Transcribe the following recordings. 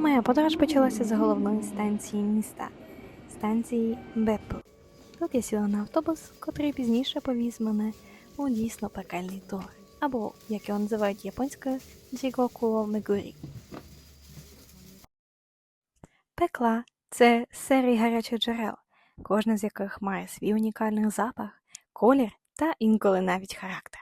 Моя подорож почалася з головної станції міста станції Беппу. Тут я сіла на автобус, котрий пізніше повіз мене у дійсно пекельний тур, або, як його називають японською, Джігоку Мегурі. Пекла це серії гарячих джерел, кожне з яких має свій унікальний запах, колір та інколи навіть характер.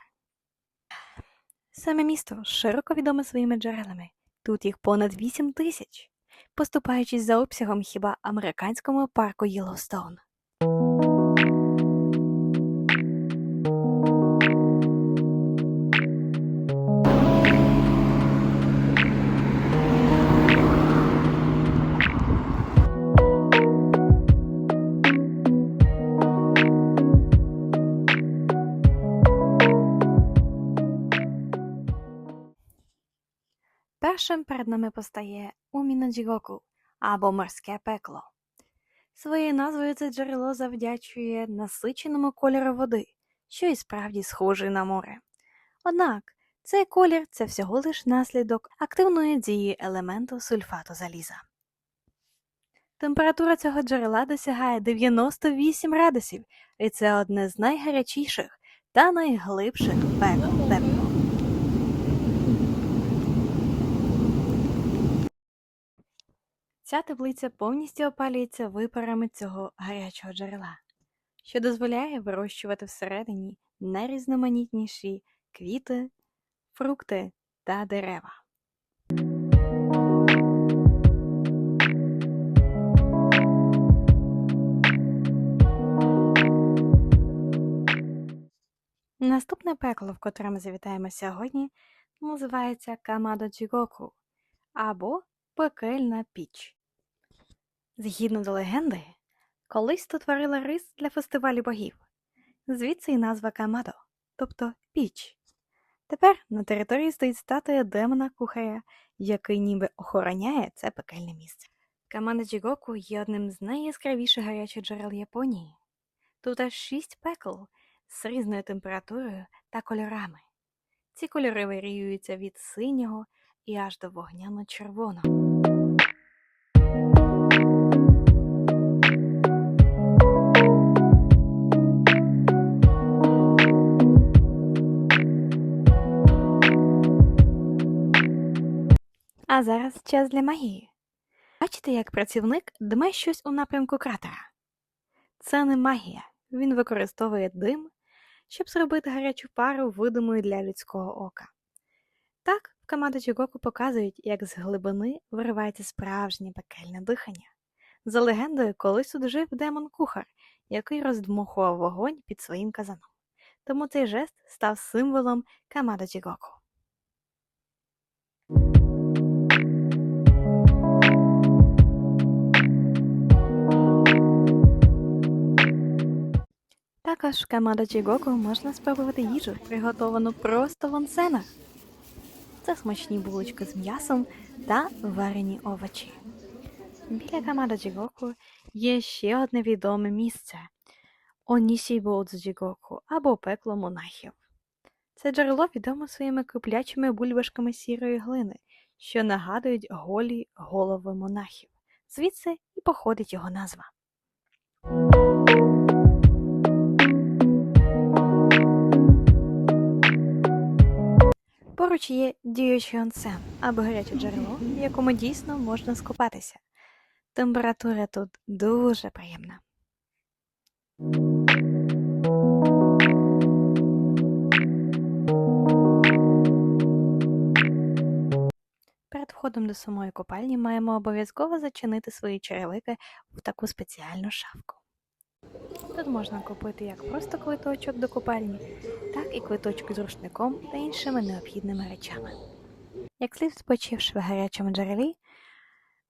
Саме місто широко відоме своїми джерелами. Тут їх понад 8 тисяч, поступаючись за обсягом хіба американському парку Єллоустоун. Першим перед нами постає Умінаджігоку або морське пекло. Своєю назвою це джерело завдячує насиченому кольору води, що і справді схожий на море. Однак цей колір це всього лиш наслідок активної дії елементу сульфату заліза. Температура цього джерела досягає 98 градусів, і це одне з найгарячіших та найглибших пекл Беппу. Ця таблиця повністю опалюється випарами цього гарячого джерела, що дозволяє вирощувати всередині найрізноманітніші квіти, фрукти та дерева. Наступне пекло, в котре ми завітаємо сьогодні, називається Камадо Джігоку або пекельна піч. Згідно до легенди, колись тут варила рис для фестивалю богів, звідси і назва Камадо, тобто піч. Тепер на території стоїть статуя демона кухаря, який ніби охороняє це пекельне місце. Камада Джігоку є одним з найяскравіших гарячих джерел Японії. Тут аж шість пекл з різною температурою та кольорами. Ці кольори варіюються від синього і аж до вогняно-червоного. А зараз час для магії. Бачите, як працівник дме щось у напрямку кратера? Це не магія. Він використовує дим, щоб зробити гарячу пару видимою для людського ока. Так, в команді Чігоку показують, як з глибини виривається справжнє пекельне дихання. За легендою, колись тут жив демон-кухар, який роздмухував вогонь під своїм казаном. Тому цей жест став символом Камада Чігоку. Також в Камада Чігоку можна спробувати їжу, приготовану просто в онсенах. Це смачні булочки з м'ясом та варені овочі. Біля Камада Джігоку є ще одне відоме місце Онісібо Джігоку або пекло монахів. Це джерело відомо своїми круплячими бульбашками сірої глини, що нагадують голі голови монахів. Звідси і походить його назва. Поруч є діючий або гаряче джерело, в якому дійсно можна скупатися. Температура тут дуже приємна. Перед входом до самої купальні маємо обов'язково зачинити свої черевики в таку спеціальну шафку. Тут можна купити як просто квиточок до купальні, так і квиточки з рушником та іншими необхідними речами. Як слід спочивши в гарячому джерелі,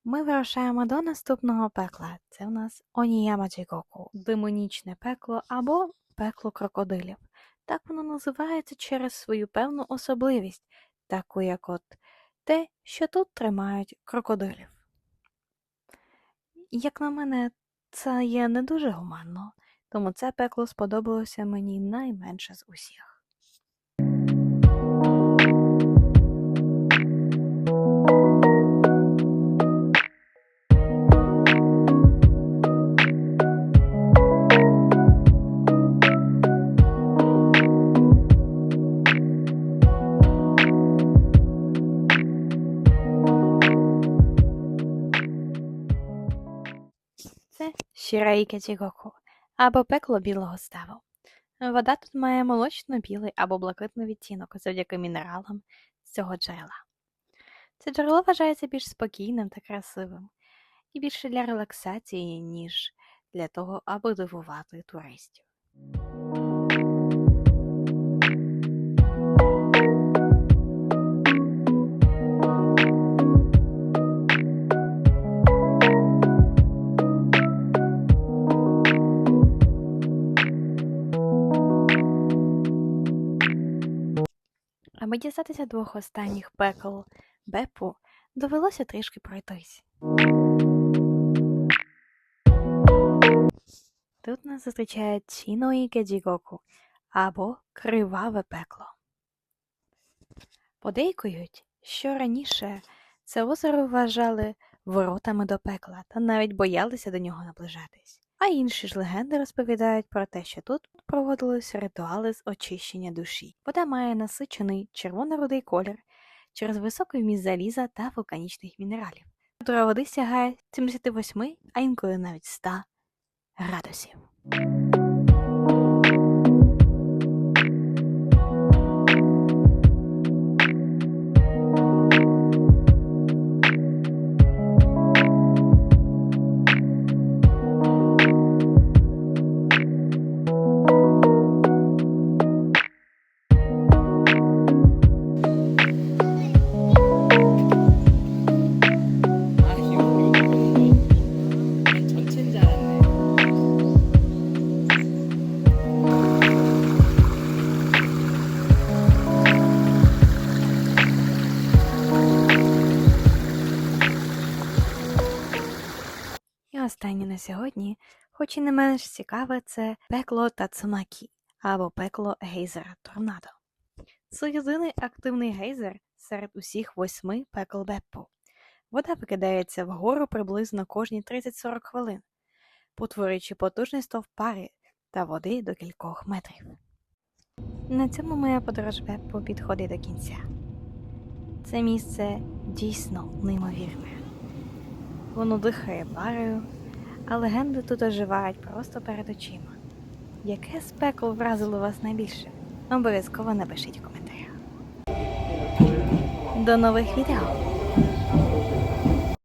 ми вирушаємо до наступного пекла. Це у нас Оніяма Джігоку, демонічне пекло або пекло крокодилів. Так воно називається через свою певну особливість, таку як от те, що тут тримають крокодилів. Як на мене, це є не дуже гуманно, тому це пекло сподобалося мені найменше з усіх. Шірайке Джігоку або пекло білого ставу. Вода тут має молочно-білий або блакитний відтінок завдяки мінералам цього джерела. Це джерело вважається більш спокійним та красивим і більше для релаксації, ніж для того, аби дивувати туристів. Аби дістатися двох останніх пекл Бепу, довелося трішки пройтись. Тут нас зустрічає Чіної Геджігоку або Криваве пекло. Подейкують, що раніше це озеро вважали воротами до пекла та навіть боялися до нього наближатись. А інші ж легенди розповідають про те, що тут проводились ритуали з очищення душі. Вода має насичений червоно-рудий колір через високий вміст заліза та вулканічних мінералів. Температура води сягає 78, а інколи навіть 100 градусів. Останнє на сьогодні, хоч і не менш цікаве, це пекло Тацумакі або пекло гейзера торнадо. Це єдиний активний гейзер серед усіх восьми пекл Беппо. Вода викидається вгору приблизно кожні 30-40 хвилин, потворюючи потужний стовп пари та води до кількох метрів. На цьому моя подорож Беппо підходить до кінця. Це місце дійсно неймовірне. Воно дихає парою, а легенди тут оживають просто перед очима. Яке спекло вразило вас найбільше? Обов'язково напишіть в коментарях. До нових відео!